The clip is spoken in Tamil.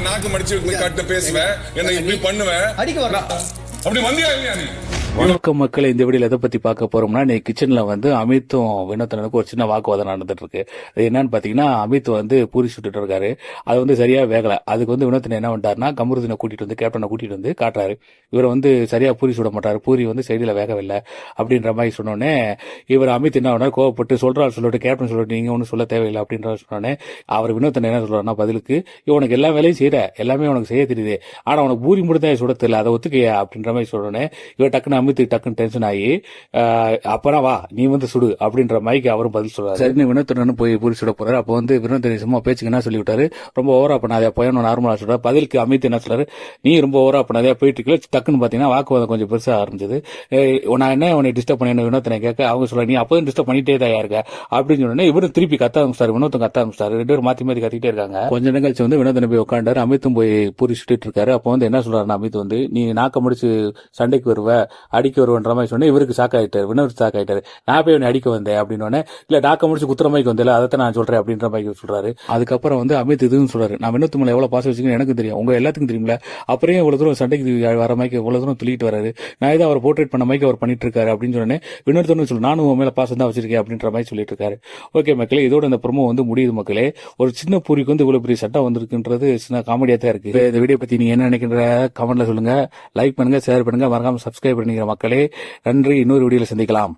நாக்கு மடிச்சு கட்ட பேசுவேன். என்ன இப்படி பண்ணுவேன். அப்படி வந்தியா இல்லையா நீ? வணக்கம். மக்கள் இந்த வீடியோல எதை பத்தி பார்க்க போறோம்னா நீ கிச்சன்ல வந்து அமித்தும் வினோத்தனுக்கு ஒரு சின்ன வாக்குவாதம் நடந்துட்டு இருக்கு அது என்னன்னு பாத்தீங்கன்னா அமித் வந்து பூரி சுட்டுட்டு இருக்காரு. அது வந்து சரியா வேகல. அதுக்கு வந்து வினோத்தன் என்ன பண்ணிட்டாருன்னா கமருதினை கூட்டிட்டு வந்து கேப்டனை கூட்டிட்டு வந்து காட்டுறாரு. இவர் வந்து சரியா பூரி சுட மாட்டாரு. பூரி வந்து சைடில் வேகவில்லை அப்படின்ற மாதிரி சொன்னோடனே இவர் அமித் என்ன பண்ணார் கோவப்பட்டு சொல்றாரு சொல்லிட்டு கேப்டன் சொல்லிட்டு நீங்க ஒன்றும் சொல்ல தேவையில்லை அப்படின்ற சொன்னோடனே அவர் வினோத்தன் என்ன சொல்றாருன்னா பதிலுக்கு இவனுக்கு எல்லா வேலையும் செய்யற. எல்லாமே உனக்கு செய்ய தெரியுது. ஆனா உனக்கு பூரி மட்டும் தான் சுட தெரியல. அதை ஒத்துக்கையா? அப்படின்ற மாதிரி சொன்னோடனே இவர் டக்குன்னு அமித்து டக்குன்னு டென்ஷன் ஆகி அப்பனா அப்புறம் வா நீ வந்து சுடு அப்படின்ற மைக்கு அவரும் பதில் சொல்றாரு. சரின்னு வினோத்தனு போய் பூரி சுட போறாரு. அப்போ வந்து வினோத்தனி சும்மா பேச்சுக்கு என்ன சொல்லி விட்டாரு ரொம்ப ஓவரா பண்ணாதே பையன் நார்மலா சொல்ற பதிலுக்கு அமித் என்ன சொல்றாரு? நீ ரொம்ப ஓவரா பண்ணாதே போயிட்டு இருக்கல. டக்குன்னு பாத்தீங்கன்னா வாக்குவாதம் கொஞ்சம் பெருசா ஆரம்பிச்சது. நான் என்ன உன்னை டிஸ்டர்ப் பண்ணேன்னு வினோத்தனை கேட்க அவங்க சொல்ற நீ அப்போதும் டிஸ்டர்ப் பண்ணிட்டே தான் இருக்க அப்படின்னு சொன்னே இவரும் திருப்பி கத்த ஆரம்பிச்சாரு. வினோத்தம் கத்த ஆரம்பிச்சாரு. ரெண்டு பேரும் மாத்தி மாத்தி கத்திட்டே இருக்காங்க. கொஞ்ச நிகழ்ச்சி வந்து வினோதனை போய் உட்காண்டாரு அமித்தும் போய் பூரி சுட்டிட்டு இருக்காரு. அப்போ வந்து என்ன சொல்றாரு அமித் வந்து நீ நாக்க முடிச்சு சண்டைக்கு வருவ அடிக்க வருவன்ற மாதிரி சொன்னே இவருக்கு ஷாக் ஆயிட்டாரு. வினோத் ஷாக் நான் போய் உன்னை அடிக்க வந்தேன் அப்படின்னு உடனே இல்ல நாக்க முடிச்சு குத்துற மாதிரி வந்தேன் அதை நான் சொல்றேன் அப்படின்ற மாதிரி சொல்றாரு. அதுக்கப்புறம் வந்து அமித் இதுன்னு சொல்றாரு. நான் வினோத் மேல எவ்வளவு பாசம் வச்சுக்கணும் எனக்கு தெரியும். உங்க எல்லாத்துக்கும் தெரியும்ல. அப்புறம் ஏன் இவ்வளவு தூரம் சண்டைக்கு வர மாதிரி இவ்வளவு தூரம் துள்ளிட்டு வராரு? நான் ஏதோ அவர் போர்ட்ரேட் பண்ண மாதிரி அவர் பண்ணிட்டு இருக்காரு அப்படின்னு சொன்னேன் வினோத்தன்னு சொல்லு நானும் உன் மேல பாசம் தான் வச்சிருக்கேன் அப்படின்ற மாதிரி சொல்லிட்டு இருக்காரு. ஓகே மக்களே இதோட இந்த ப்ரோமோ வந்து முடியுது மக்களே. ஒரு சின்ன பூரிக்கு வந்து இவ்வளவு பெரிய சட்டம் வந்திருக்குன்றது சின்ன காமெடியா தான் இருக்கு. இந்த வீடியோ பத்தி நீங்க என்ன நினைக்கிற கமெண்ட்ல சொல்லுங்க. லைக் பண்ணுங்க ஷேர் பண்ணுங்க. மறக்காம சப்ஸ்கிரைப் பண்ணிக்கிற மக்களே நன்றி. இன்னொரு வீடியோவில் சந்திக்கலாம்.